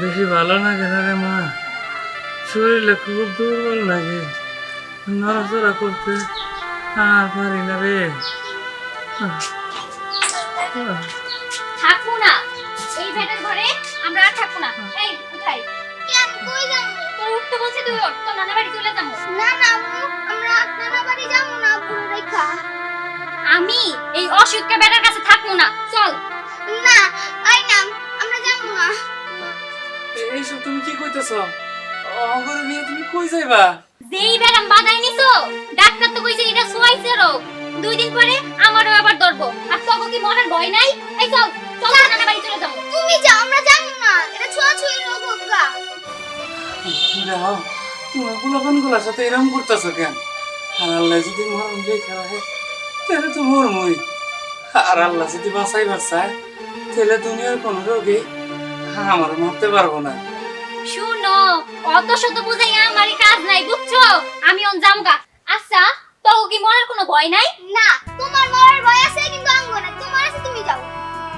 বেশি ভালো না কেন রে মা। শরীরে খুব দুর্বল লাগে। নড়াচড়া করতে আর পারি না রে। থাকব না। এই ভেটের ঘরে আমরা আর থাকব না। এই উঠাই কেন কই যাব তোর উঠতে বলছে তুই ওঠ। তোর নানা বাড়ি চলে যাব। না না আমরা আপনার বাড়ি যাব না পুরো রেখা। আমি এই অসুখকে বেটার কাছে থাকব না। চল। না এইসব তুমি কি কইতেছ? অগরে নিয়ে তুমি কই যাইবা? যেই ব্যারাম বাধাই নিছো ডাক্তার তো কইছে এটা সোয়াইছে রোগ। দুই দিন পরে আমারও আবার ধরবো আর তোকে কি মরার ভয় নাই? এই চল চল নানা বাড়ি চলে যাব তুমি যাও আমরা যাব না। এটা ছোঁয়া ছুঁই রোগ হোক গা। দাও তোমার গুলাপানগুলার সাথে এরকম করতেছ কেন? আর আল্লাহ যদি মরণ রেখে রাখে তাহলে তো মরমই। আর আল্লাহ যদি বাঁচাইবার চায় তাহলে দুনিয়ার কোন রোগী আমার মারতে পারব না। শুনো অত শত বুঝাই আমারই কাজ নাই বুঝছ? আমি অন জামগা আচ্ছা তোকে কি মরার কোনো ভয় নাই? না তোমার মরার ভয় আছে কিন্তু আঙ্গো না তোমার আছে তুমি যাও।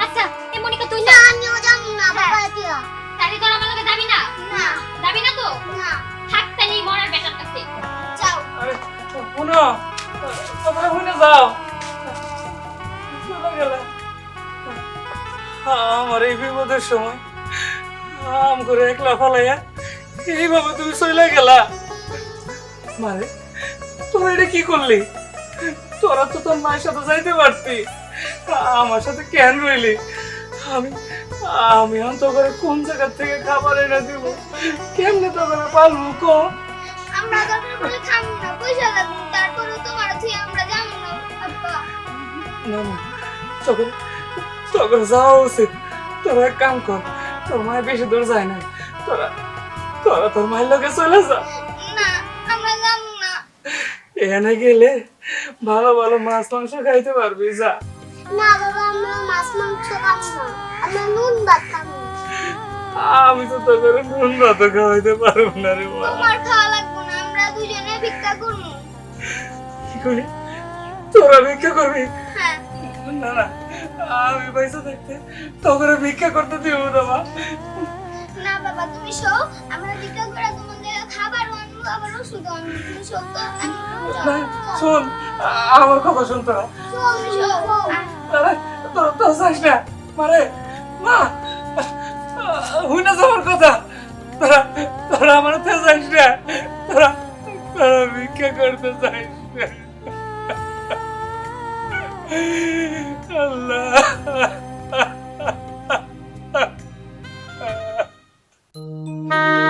আচ্ছা এ মনিকা তুই না আমিও যাব না বাবা দিয়া। তাহলে তোর আমার লগে যাবি না? না। যাবি না তো? না। থাকতে নেই মরার বেটার কাছে। যাও। আরে শুনো তোমরা শুনে যাও। চলে গেলে? আমার এই বিপদের সময়। আম করে একলা ফালাইয়া এইভাবে তুমি চলে গেলা। মানে তোরা এটা কি করলি? তোরা তো তোর মায়ের সাথে যাইতে পারতি। আমার সাথে কেন রইলি? আমি আমি অন্ত করে কোন জায়গা থেকে খাবার এনে দিব? কেমনে তো করে পালবো কম আমরা দরকার পড়লে খাব না পয়সা লাগবে তারপরে তোমার থেকে আমরা যাব না আব্বা। না না তখন তখন যাওয়া উচিত। তোরা কাম কর তোর মায়ের বেশি দূর যায় না তোরা তোরা তোর মায়ের লোকে চলে যা। না আমরা যাব না। এখানে গেলে ভালো ভালো মাছ মাংস খাইতে পারবি যা। না বাবা আমরা মাছ মাংস খাব না। আমরা নুন ভাত খাব। আমি তো তোকে নুন ভাত খাওয়াইতে পারব না রে মা তোমার খাওয়া লাগবে না আমরা দুজনে ভিক্ষা করব। কি করি? তোরা ভিক্ষা করবি? হ্যাঁ। না না। আমি পয়সা থাকতে তোকে ভিক্ষা করতে দিব না মা। না বাবা তুমি শো আমরা ভিক্ষা করে তোমাদের খাবার আনব আবার ওষুধ আনব। তুমি শো তো শোন আমার কথা শুন তোরা আরে তোর তো চাস না। মারে মা হুই না যাওয়ার কথা। তোরা তোরা আমার তো চাস না। তোরা তোরা ভিক্ষা করতে চাইস না। আল্লাহ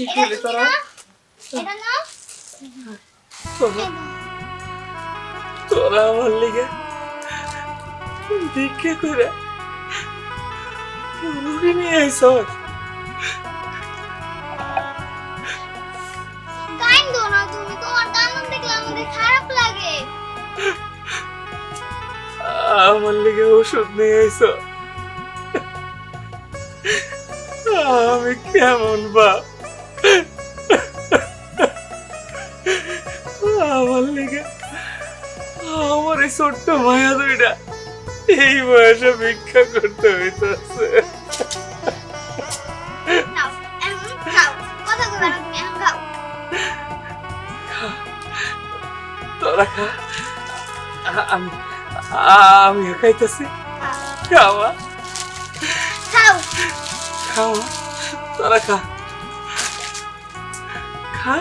কি করলি তোরা? তোরা। আমার লিগে ভিক্ষা করে রুটি নিয়ে আইস আমার লিগে। ওষুধ নিয়ে আইস। আমি কেমন বাপ লেগে আমার এই ছোট্ট মায়া দুইটা এই বয়সে ভিক্ষা করতে হইতেছে। তোরা খা। আমি আমি খাইতেছি। খাওয়া। খাও। খাওয়া। তোরা খা। খা।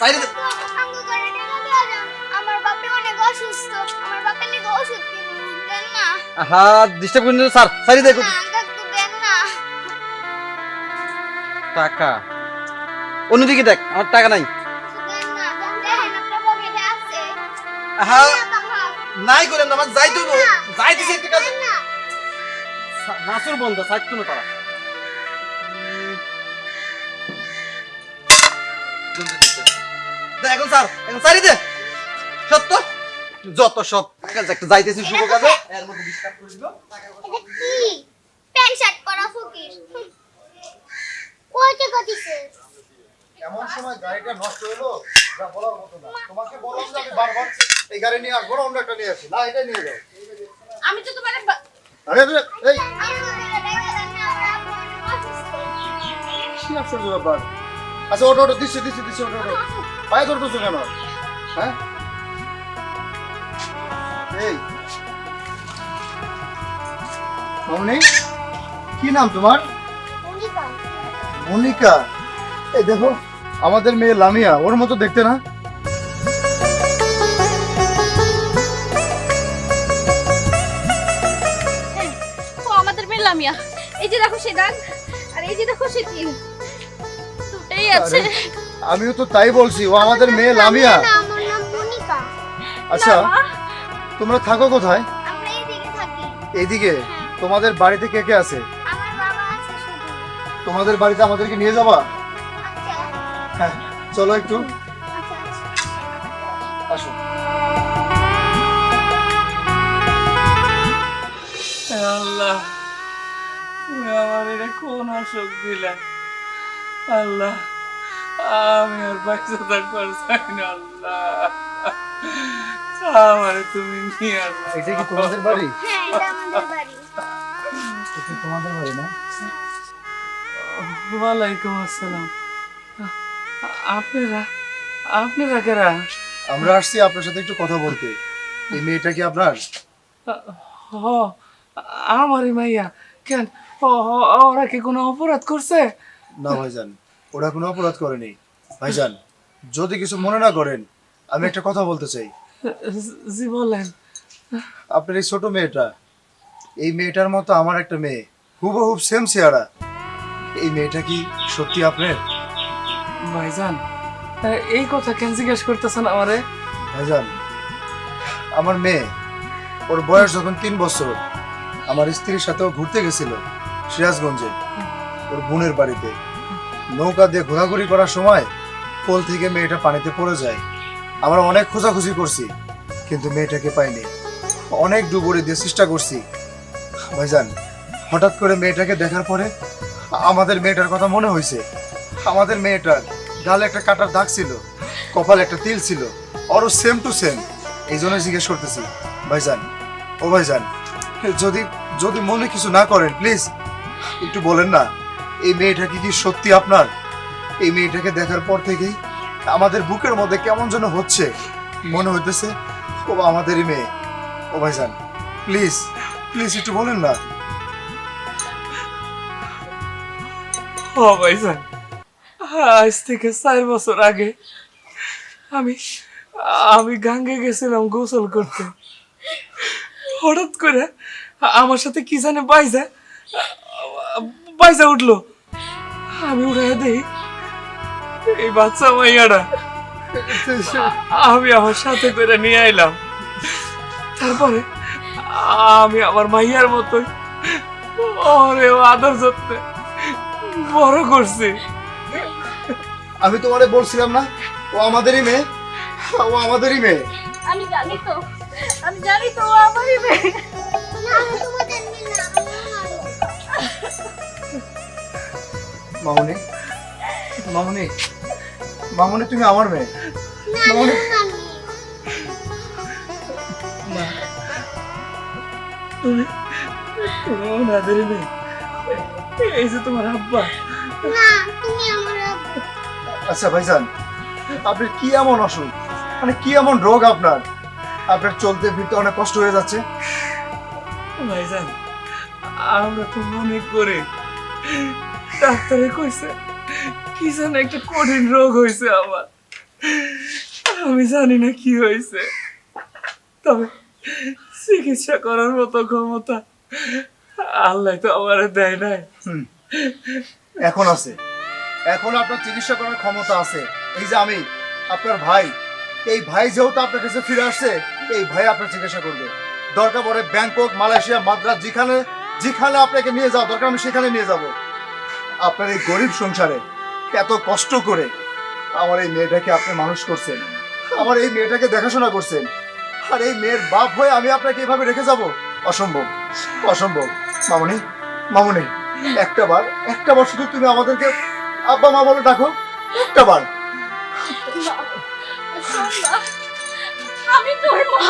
সাইডে করে টাকা দেওয়া আমার বাপে অনেক অসুস্থ। আমার বাপের লেগে ওষুধ দেন না। আহা ডিস্টার্ব করেন স্যার সাইডে দেখো দেন না। টাকা। অন্যদিকে দেখ আমার টাকা নাই। করেন আমার যাইতে একটা কাজে। মাসুর বন্ধ সাইড না তারা। এখন স্যার এখন সারি দে। সত্য? যত সব একটা যাইতেছি শুভ কাজে। এর মধ্যে ডিস্টার্ব করে দিল। কি? প্যান্ট শার্ট পরা ফকির। হুম। কয় এমন সময় গাড়িটা নষ্ট হলো যা বলার মতো না। তোমাকে বললাম যে আমি বারবার এই গাড়ি নিয়ে আসব না অন্য একটা নিয়ে আসি। না এটা নিয়ে যাও। আমি তো তোমার আরে আরে, এই। কি আশ্চর্য ব্যাপার। আচ্ছা ওটো ওটো দিচ্ছি দিচ্ছি দিচ্ছি ওটো ওটো পায়ে ধরতেছো কেন? হ্যাঁ? এই। মামনি কি নাম তোমার? মনিকা। এই দেখো আমাদের মেয়ে লামিয়া ওর মতো দেখতে না? ও আমাদের মেয়ে লামিয়া। এই যে দেখো সে দাগ আর এই যে দেখো সে তিল আছে। আমিও তো তাই বলছি ও আমাদের মেয়ে লামিয়া। আমার নাম মনিকা। আচ্ছা তোমরা থাকো কোথায়? আমরা এইদিকে থাকি। এইদিকে তোমাদের বাড়িতে কে কে আছে? আমার বাবা আছে শুধু। তোমাদের বাড়িতে আমাদেরকে নিয়ে যাবা? আচ্ছা। হ্যাঁ চলো একটু। আচ্ছা আচ্ছা। আসো। আল্লাহ তুমি আমার এটা কোন অসুখ দিলা? আল্লাহ আমি আর থাকবার চাই না আল্লাহ আমার তুমি নিয়ে আসো এটা কি তোমাদের বাড়ি হ্যাঁ এটা আমাদের বাড়ি এটা তোমাদের বাড়ি না ওয়ালাইকুম আসসালাম আপনারা আপনারা কেরা আমরা আসছি আপনার সাথে একটু কথা বলতে। এই মেয়েটা কি আপনার? হ আমারই মাইয়া কেন ওরা কি কোনো অপরাধ করছে না ভাইজান ওরা কোনো অপরাধ করেনি। ভাইজান যদি কিছু মনে না করেন আমি একটা কথা বলতে চাই। জি বলেন। আপনার এই ছোট মেয়েটা এই মেয়েটার মতো আমার একটা মেয়ে হুবহুব সেম চেহারা। এই মেয়েটা কি সত্যি আপনার? ভাইজান এই কথা কেন জিজ্ঞেস করতেছেন আমারে? ভাইজান আমার মেয়ে ওর বয়স যখন তিন বছর আমার স্ত্রীর সাথেও ঘুরতে গেছিল সিরাজগঞ্জে ওর বোনের বাড়িতে। নৌকা দিয়ে ঘোরাঘুরি করার সময় কোল থেকে মেয়েটা পানিতে পড়ে যায়। আমরা অনেক খোঁজাখুঁজি করছি, কিন্তু মেয়েটাকে পাইনি। অনেক ডুবুরি দিয়ে চেষ্টা করছি। ভাইজান, হঠাৎ করে মেয়েটাকে দেখার পরে আমাদের মেয়েটার কথা মনে হয়েছে। আমাদের মেয়েটার গালে একটা কাটার দাগ ছিল, কপালে একটা তিল ছিল ওরও সেম টু সেম এই জন্য জিজ্ঞেস করতেছি, ভাইজান, ও ভাইজান, যদি যদি মনে কিছু না করেন প্লিজ একটু বলেন না। এই মেয়েটা কি সত্যি আপনার? এই মেয়েটাকে দেখার পর থেকেই আমাদের বুকের মধ্যে কেমন যেন হচ্ছে। মনে হইতেছে ও আমাদেরই মেয়ে। ও ভাইজান প্লিজ প্লিজ একটু বলেন না। ও ভাইজান, আজ থেকে চার বছর আগে আমি আমি গাঙ্গে গেছিলাম গোসল করতে। হঠাৎ করে আমার সাথে কি জানে বাইজা বাইজা উঠল। আমি উঠে দেই এই বাচ্চা মাইয়াটা। আমি আমার সাথে করে নিয়ে আইলাম। তারপরে আমি আমার মাইয়ার মতোই ওরে আদর যত্নে বড় করছি। আমি তোমারে বলছিলাম না ও আমাদেরই মেয়ে ও আমাদেরই মেয়ে। আমি জানি তো আমি জানি তো ও আমারই মেয়ে। মামুনি মামুনি মামুনি তুমি আমার মেয়ে। মামুনি তুমি তুমি ওনাদের মেয়ে। এই যে তোমার আব্বা। না তুমি আমার আব্বু। আচ্ছা ভাইজান আপনার কি এমন অসুখ? মানে কি এমন রোগ আপনার? আপনার চলতে ফিরতে অনেক কষ্ট হয়ে যাচ্ছে। ভাইজান আমরা তো মনে করে ডাক্তারে কইছে, কি জানি একটা কঠিন রোগ হয়েছে আমার। আমি জানি না কি হয়েছে তবে চিকিৎসা করার মতো ক্ষমতা আল্লাহ তো আমার দেয় নাই। এখন আছে। এখন আপনার চিকিৎসা করার ক্ষমতা আছে। এই যে আমি, আপনার ভাই, এই ভাই যেহেতু আপনার কাছে ফিরে আসছে, এই ভাই আপনার চিকিৎসা করবে। দরকার পড়ে ব্যাংকক, মালয়েশিয়া, মাদ্রাস, যেখানে যেখানে আপনাকে নিয়ে যাওয়া দরকার, আমি সেখানে নিয়ে যাব। আপনার এই গরিব সংসারে এত কষ্ট করে আমার এই মেয়েটাকে আপনি মানুষ করছেন আমার এই মেয়েটাকে দেখাশোনা করছেন আর এই মেয়ের বাপ হয়ে আমি আপনাকে এভাবে রেখে যাব? অসম্ভব অসম্ভব। মামনি মামনি একটা বার একটা বার শুধু তুমি আমাদেরকে আব্বা মা বলে ডাকো একটা বার। আমি তোর মা।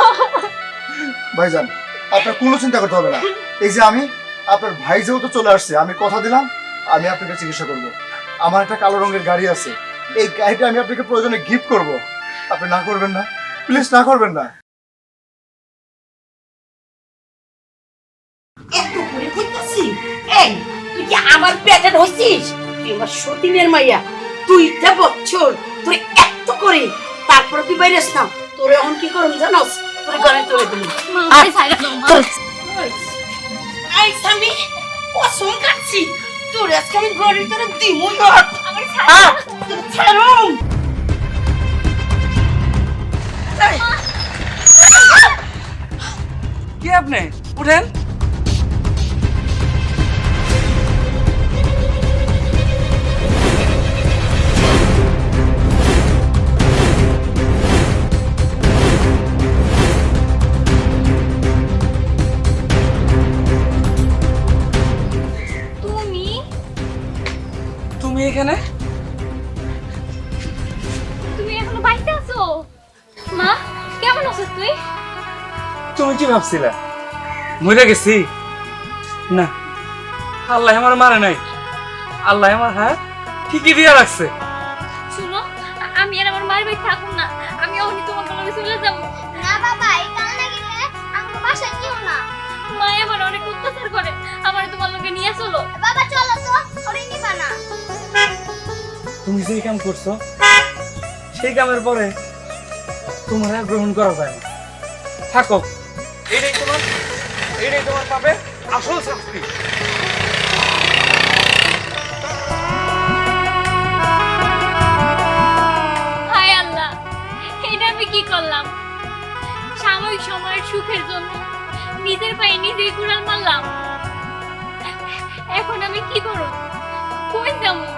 ভাইজান আপনার কোনো চিন্তা করতে হবে না। এই যে আমি আপনার ভাই যেহেতু চলে আসছে আমি কথা দিলাম আমি আপনাকে চিকিৎসা করব। আমার একটা কালো রঙের গাড়ি আছে। এই গাড়িটা আমি আপনাকে প্রয়োজনে গিফট করব। আপনি না করবেন না? প্লিজ না করবেন না। এত করে কইতাছি? এই তুই কি আমার পেটের হইছিস তুই আমার সতীনের মাইয়া। দুইটা বছর তুই এত করে তারপরে তুই বাইরেস না। তোরে এখন কি করুন জানোস? তোর ঘরে তোরে দিলি মা আই কসম কাটছি। তোর আজকে আমি ঘরে তোরে দিমু না। আমাকে ছাইড়া আর তোর ছাড়ুম কি আপনি? উঠেন। তুমি কি ভাবছিলা? মরে গেছি। না আল্লাহ আমার মারে নাই। আল্লাহ আমার হ্যাঁ? ঠিকই দিয়া রাখছে। শুনো আমি আর আমার মায়ের বাড়ি থাকুম না। আমি ওখানে তোমার লগে চলে যাব। না বাবা এই কারণে গেলে আমাকে বাসায় নিও না। মা আমার অনেক অত্যাচার করে। আমার তোমার নিয়ে চলো। বাবা চলো তো ওরে নিবা না। তুমি যেই কাম করছ সেই কামের পরে তোমার গ্রহণ করা যায় না। থাকো। এইটাই তোমার এইটাই তোমার পাবে আসল শাস্তি। করলাম? সাময়িক সময়ের সুখের জন্য নিজের পায়ে নিজেই কুড়াল মারলাম? এখন আমি কি করব? কই যাব?